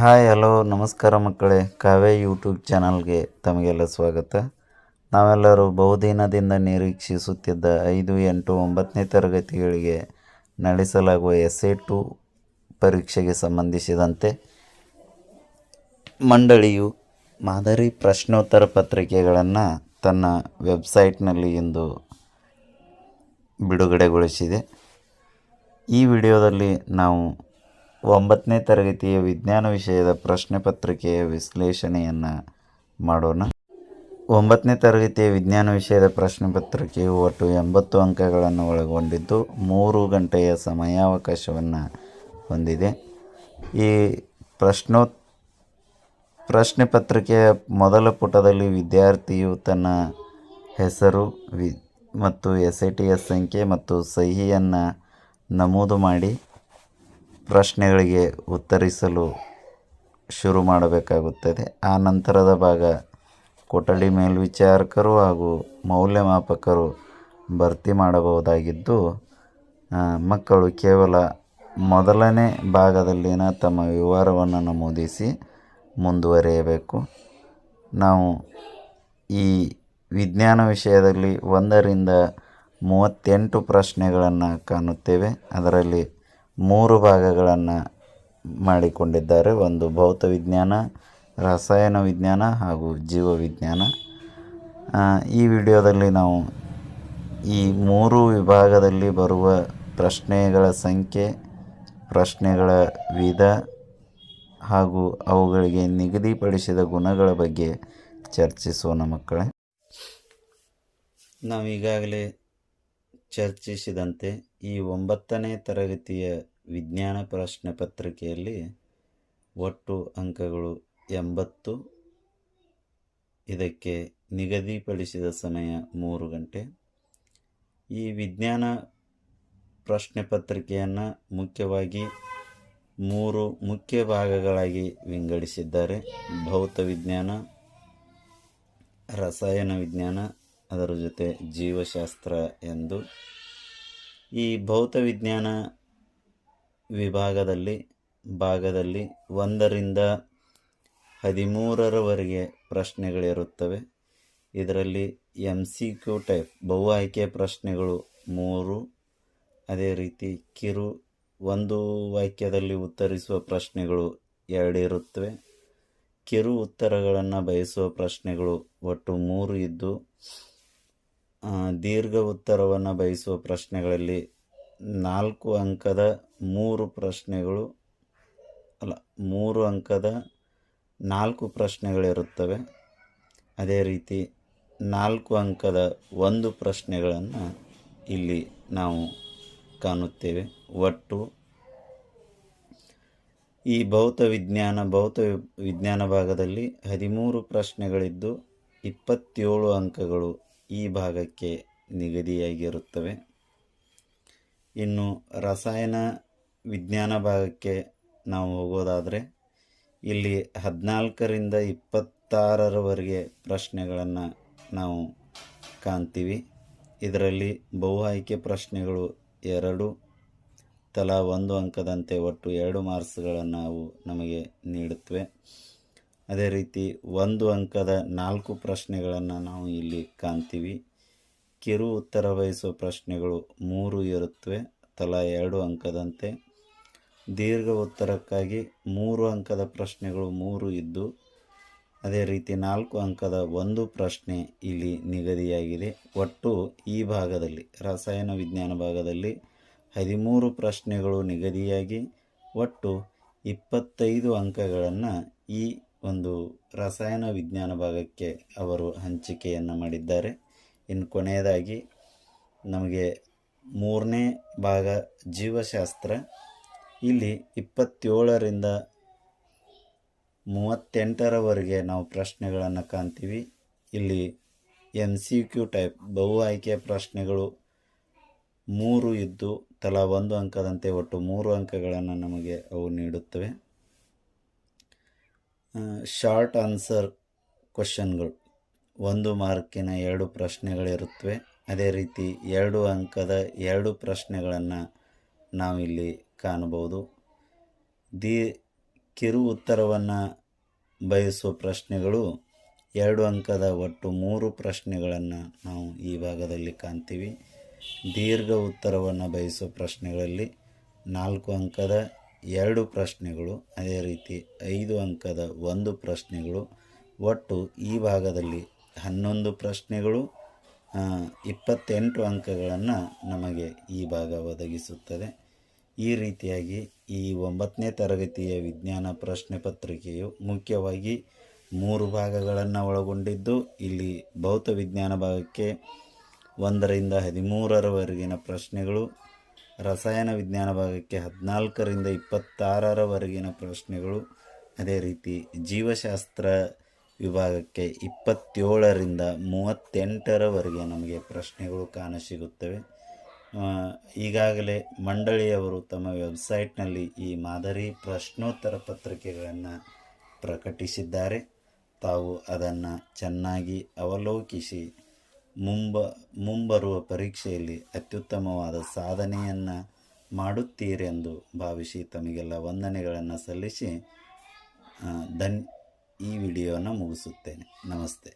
Hi, hello, ನಮಸ್ಕಾರ ಮಕ್ಕಳೇ. ಕಾವೇ YouTube ಚಾನಲ್ಗೆ ತಮಗೆಲ್ಲ ಸ್ವಾಗತ. ನಾವೆಲ್ಲರೂ ಬಹುದಿನದಿಂದ ನಿರೀಕ್ಷಿಸುತ್ತಿದ್ದ ಐದು, ಎಂಟು, ಒಂಬತ್ತನೇ ತರಗತಿಗಳಿಗೆ ನಡೆಸಲಾಗುವ ಎಸ್ ಎ ಟು ಪರೀಕ್ಷೆಗೆ ಸಂಬಂಧಿಸಿದಂತೆ ಮಂಡಳಿಯು ಮಾದರಿ ಪ್ರಶ್ನೋತ್ತರ ಪತ್ರಿಕೆಗಳನ್ನು ತನ್ನ ವೆಬ್ಸೈಟ್ನಲ್ಲಿ ಇಂದು ಬಿಡುಗಡೆಗೊಳಿಸಿದೆ. ಈ ವಿಡಿಯೋದಲ್ಲಿ ನಾವು ಒಂಬತ್ತನೇ ತರಗತಿಯ ವಿಜ್ಞಾನ ವಿಷಯದ ಪ್ರಶ್ನೆ ಪತ್ರಿಕೆಯ ವಿಶ್ಲೇಷಣೆಯನ್ನು ಮಾಡೋಣ. ಒಂಬತ್ತನೇ ತರಗತಿಯ ವಿಜ್ಞಾನ ವಿಷಯದ ಪ್ರಶ್ನೆ ಪತ್ರಿಕೆಯು ಒಟ್ಟು ಎಂಬತ್ತು ಅಂಕಗಳನ್ನು ಒಳಗೊಂಡಿದ್ದು, ಮೂರು ಗಂಟೆಯ ಸಮಯಾವಕಾಶವನ್ನು ಹೊಂದಿದೆ. ಈ ಪ್ರಶ್ನೋ, ಪ್ರಶ್ನೆ ಪತ್ರಿಕೆಯ ಮೊದಲ ಪುಟದಲ್ಲಿ ವಿದ್ಯಾರ್ಥಿಯು ತನ್ನ ಹೆಸರು, ವಿ, ಮತ್ತು ಎಸ್ ಐ ಟಿ ಎಸ್ ಸಂಖ್ಯೆ ಮತ್ತು ಸಹಿಯನ್ನು ನಮೂದು ಮಾಡಿ ಪ್ರಶ್ನೆಗಳಿಗೆ ಉತ್ತರಿಸಲು ಶುರು ಮಾಡಬೇಕಾಗುತ್ತದೆ. ಆ ನಂತರದ ಭಾಗ ಕೊಠಡಿ ಮೇಲ್ವಿಚಾರಕರು ಹಾಗೂ ಮೌಲ್ಯಮಾಪಕರು ಭರ್ತಿ ಮಾಡಬಹುದಾಗಿದ್ದು ಮಕ್ಕಳು ಕೇವಲ ಮೊದಲನೇ ಭಾಗದಲ್ಲಿನ ತಮ್ಮ ವಿವರವನ್ನು ನಮೂದಿಸಿ ಮುಂದುವರಿಯಬೇಕು. ನಾವು ಈ ವಿಜ್ಞಾನ ವಿಷಯದಲ್ಲಿ ಒಂದರಿಂದ ಮೂವತ್ತೆಂಟು ಪ್ರಶ್ನೆಗಳನ್ನು ಕಾಣುತ್ತೇವೆ. ಅದರಲ್ಲಿ ಮೂರು ಭಾಗಗಳನ್ನು ಮಾಡಿಕೊಂಡಿದ್ದಾರೆ. ಒಂದು ಭೌತ ವಿಜ್ಞಾನ ರಸಾಯನ ವಿಜ್ಞಾನ ಹಾಗೂ ಜೀವ ವಿಜ್ಞಾನ ಈ ವಿಡಿಯೋದಲ್ಲಿ ನಾವು ಈ ಮೂರು ವಿಭಾಗದಲ್ಲಿ ಬರುವ ಪ್ರಶ್ನೆಗಳ ಸಂಖ್ಯೆ, ಪ್ರಶ್ನೆಗಳ ವಿಧ ಹಾಗೂ ಅವುಗಳಿಗೆ ನಿಗದಿಪಡಿಸಿದ ಗುಣಗಳ ಬಗ್ಗೆ ಚರ್ಚಿಸೋಣ ಮಕ್ಕಳೇ. ನಾವು ಈಗಾಗಲೇ ಚರ್ಚಿಸಿದಂತೆ ಈ ಒಂಬತ್ತನೇ ತರಗತಿಯ ವಿಜ್ಞಾನ ಪ್ರಶ್ನೆ ಪತ್ರಿಕೆಯಲ್ಲಿ ಒಟ್ಟು ಅಂಕಗಳು ಎಂಬತ್ತು. ಇದಕ್ಕೆ ನಿಗದಿಪಡಿಸಿದ ಸಮಯ ಮೂರು ಗಂಟೆ. ಈ ವಿಜ್ಞಾನ ಪ್ರಶ್ನೆ ಪತ್ರಿಕೆಯನ್ನು ಮುಖ್ಯವಾಗಿ ಮೂರು ಮುಖ್ಯ ಭಾಗಗಳಾಗಿ ವಿಂಗಡಿಸಿದ್ದಾರೆ. ಭೌತ ವಿಜ್ಞಾನ, ರಸಾಯನ ವಿಜ್ಞಾನ, ಅದರ ಜೊತೆ ಜೀವಶಾಸ್ತ್ರ ಎಂದು ಈ ಭೌತ ವಿಜ್ಞಾನ ವಿಭಾಗದಲ್ಲಿ, ಭಾಗದಲ್ಲಿ ಒಂದರಿಂದ ಹದಿಮೂರರವರೆಗೆ ಪ್ರಶ್ನೆಗಳಿರುತ್ತವೆ. ಇದರಲ್ಲಿ ಎಂ ಸಿ ಕ್ಯೂ ಟೈಪ್ ಬಹು ಆಯ್ಕೆ ಪ್ರಶ್ನೆಗಳು ಮೂರು, ಅದೇ ರೀತಿ ಕಿರು ಒಂದು ವಾಕ್ಯದಲ್ಲಿ ಉತ್ತರಿಸುವ ಪ್ರಶ್ನೆಗಳು ಎರಡು ಇರುತ್ತವೆ. ಕಿರು ಉತ್ತರಗಳನ್ನು ಬಯಸುವ ಪ್ರಶ್ನೆಗಳು ಒಟ್ಟು ಮೂರು ಇದ್ದು ದೀರ್ಘ ಉತ್ತರವನ್ನು ಬಯಸುವ ಪ್ರಶ್ನೆಗಳಲ್ಲಿ ನಾಲ್ಕು ಅಂಕದ ಮೂರು ಪ್ರಶ್ನೆಗಳು, ಅಲ್ಲ, ಮೂರು ಅಂಕದ ನಾಲ್ಕು ಪ್ರಶ್ನೆಗಳಿರುತ್ತವೆ. ಅದೇ ರೀತಿ ನಾಲ್ಕು ಅಂಕದ ಒಂದು ಪ್ರಶ್ನೆಗಳನ್ನು ಇಲ್ಲಿ ನಾವು ಕಾಣುತ್ತೇವೆ. ಒಟ್ಟು ಈ ಭೌತ ವಿಜ್ಞಾನ ಭೌತ ವಿಜ್ಞಾನ ಭಾಗದಲ್ಲಿ ಹದಿಮೂರು ಪ್ರಶ್ನೆಗಳಿದ್ದು ಇಪ್ಪತ್ತೇಳು ಅಂಕಗಳು ಈ ಭಾಗಕ್ಕೆ ನಿಗದಿಯಾಗಿರುತ್ತವೆ. ಇನ್ನು ರಸಾಯನ ವಿಜ್ಞಾನ ಭಾಗಕ್ಕೆ ನಾವು ಹೋಗೋದಾದರೆ, ಇಲ್ಲಿ ಹದಿನಾಲ್ಕರಿಂದ ಇಪ್ಪತ್ತಾರರವರೆಗೆ ಪ್ರಶ್ನೆಗಳನ್ನು ನಾವು ಕಾಣ್ತೀವಿ. ಇದರಲ್ಲಿ ಬಹು ಆಯ್ಕೆ ಪ್ರಶ್ನೆಗಳು ಎರಡು, ತಲಾ ಒಂದು ಅಂಕದಂತೆ ಒಟ್ಟು ಎರಡು ಮಾರ್ಕ್ಸ್ಗಳನ್ನು ನಾವು ನಮಗೆ ನೀಡುತ್ತವೆ. ಅದೇ ರೀತಿ ಒಂದು ಅಂಕದ ನಾಲ್ಕು ಪ್ರಶ್ನೆಗಳನ್ನು ನಾವು ಇಲ್ಲಿ ಕಾಣ್ತೀವಿ. ಕಿರು ಉತ್ತರ ಬಯಸುವ ಪ್ರಶ್ನೆಗಳು ಮೂರು ಇರುತ್ತವೆ ತಲಾ ಎರಡು ಅಂಕದಂತೆ. ದೀರ್ಘ ಉತ್ತರಕ್ಕಾಗಿ ಮೂರು ಅಂಕದ ಪ್ರಶ್ನೆಗಳು ಮೂರು ಇದ್ದು, ಅದೇ ರೀತಿ ನಾಲ್ಕು ಅಂಕದ ಒಂದು ಪ್ರಶ್ನೆ ಇಲ್ಲಿ ನಿಗದಿಯಾಗಿದೆ. ಒಟ್ಟು ಈ ಭಾಗದಲ್ಲಿ, ರಸಾಯನ ವಿಜ್ಞಾನ ಭಾಗದಲ್ಲಿ ಹದಿಮೂರು ಪ್ರಶ್ನೆಗಳು ನಿಗದಿಯಾಗಿ, ಒಟ್ಟು ಇಪ್ಪತ್ತೈದು ಅಂಕಗಳನ್ನು ಈ ಒಂದು ರಸಾಯನ ವಿಜ್ಞಾನ ಭಾಗಕ್ಕೆ ಅವರು ಹಂಚಿಕೆಯನ್ನು ಮಾಡಿದ್ದಾರೆ. ಇನ್ನು ಕೊನೆಯದಾಗಿ ನಮಗೆ ಮೂರನೇ ಭಾಗ, ಜೀವಶಾಸ್ತ್ರ. ಇಲ್ಲಿ ಇಪ್ಪತ್ತೇಳರಿಂದ ಮೂವತ್ತೆಂಟರವರೆಗೆ ನಾವು ಪ್ರಶ್ನೆಗಳನ್ನು ಕಾಣ್ತೀವಿ. ಇಲ್ಲಿ ಎಂ ಸಿ ಕ್ಯೂ ಟೈಪ್ ಬಹು ಆಯ್ಕೆಯ ಪ್ರಶ್ನೆಗಳು ಮೂರು ಇದ್ದು ತಲಾ ಒಂದು ಅಂಕದಂತೆ ಒಟ್ಟು ಮೂರು ಅಂಕಗಳನ್ನು ನಮಗೆ ಅವು ನೀಡುತ್ತವೆ. ಶಾರ್ಟ್ ಆನ್ಸರ್ ಕ್ವಶನ್ಗಳು. ಒಂದು ಮಾರ್ಕಿನ ಎರಡು ಪ್ರಶ್ನೆಗಳಿರುತ್ತವೆ. ಅದೇ ರೀತಿ ಎರಡು ಅಂಕದ ಎರಡು ಪ್ರಶ್ನೆಗಳನ್ನು ನಾವಿಲ್ಲಿ ಕಾಣಬಹುದು. ದಿ ಕಿರು ಉತ್ತರವನ್ನು ಬಯಸುವ ಪ್ರಶ್ನೆಗಳು ಎರಡು ಅಂಕದ ಒಟ್ಟು ಮೂರು ಪ್ರಶ್ನೆಗಳನ್ನು ನಾವು ಈ ಭಾಗದಲ್ಲಿ ಕಾಣ್ತೀವಿ. ದೀರ್ಘ ಉತ್ತರವನ್ನು ಬಯಸುವ ಪ್ರಶ್ನೆಗಳಲ್ಲಿ ನಾಲ್ಕು ಅಂಕದ ಎರಡು ಪ್ರಶ್ನೆಗಳು, ಅದೇ ರೀತಿ ಐದು ಅಂಕದ ಒಂದು ಪ್ರಶ್ನೆಗಳು, ಒಟ್ಟು ಈ ಭಾಗದಲ್ಲಿ ಹನ್ನೊಂದು ಪ್ರಶ್ನೆಗಳು ಇಪ್ಪತ್ತೆಂಟು ಅಂಕಗಳನ್ನು ನಮಗೆ ಈ ಭಾಗ ಒದಗಿಸುತ್ತದೆ. ಈ ರೀತಿಯಾಗಿ ಈ ಒಂಬತ್ತನೇ ತರಗತಿಯ ವಿಜ್ಞಾನ ಪ್ರಶ್ನೆ ಪತ್ರಿಕೆಯು ಮುಖ್ಯವಾಗಿ ಮೂರು ಭಾಗಗಳನ್ನು ಒಳಗೊಂಡಿದ್ದು, ಇಲ್ಲಿ ಭೌತ ವಿಜ್ಞಾನ ಭಾಗಕ್ಕೆ ಒಂದರಿಂದ ಹದಿಮೂರರವರೆಗಿನ ಪ್ರಶ್ನೆಗಳು ರಸಾಯನ ವಿಜ್ಞಾನ ಭಾಗಕ್ಕೆ ಹದಿನಾಲ್ಕರಿಂದ ಇಪ್ಪತ್ತಾರರವರೆಗಿನ ಪ್ರಶ್ನೆಗಳು ಅದೇ ರೀತಿ ಜೀವಶಾಸ್ತ್ರ ವಿಭಾಗಕ್ಕೆ ಇಪ್ಪತ್ತೇಳರಿಂದ ಮೂವತ್ತೆಂಟರವರೆಗೆ ನಮಗೆ ಪ್ರಶ್ನೆಗಳು ಕಾಣಸಿಗುತ್ತವೆ ಈಗಾಗಲೇ ಮಂಡಳಿಯವರು ತಮ್ಮ ವೆಬ್ಸೈಟ್ನಲ್ಲಿ ಈ ಮಾದರಿ ಪ್ರಶ್ನೋತ್ತರ ಪತ್ರಿಕೆಗಳನ್ನು ಪ್ರಕಟಿಸಿದ್ದಾರೆ. ತಾವು ಅದನ್ನು ಚೆನ್ನಾಗಿ ಅವಲೋಕಿಸಿ ಮುಂಬ, ಮುಂಬರುವ ಪರೀಕ್ಷೆಯಲ್ಲಿ ಅತ್ಯುತ್ತಮವಾದ ಸಾಧನೆಯನ್ನು ಮಾಡುತ್ತೀರೆಂದು ಭಾವಿಸಿ ತಮಗೆಲ್ಲ ವಂದನೆಗಳನ್ನು ಸಲ್ಲಿಸಿ ಧನ್, ಈ ವಿಡಿಯೋನ ಮುಗಿಸುತ್ತೇನೆ. ನಮಸ್ತೆ.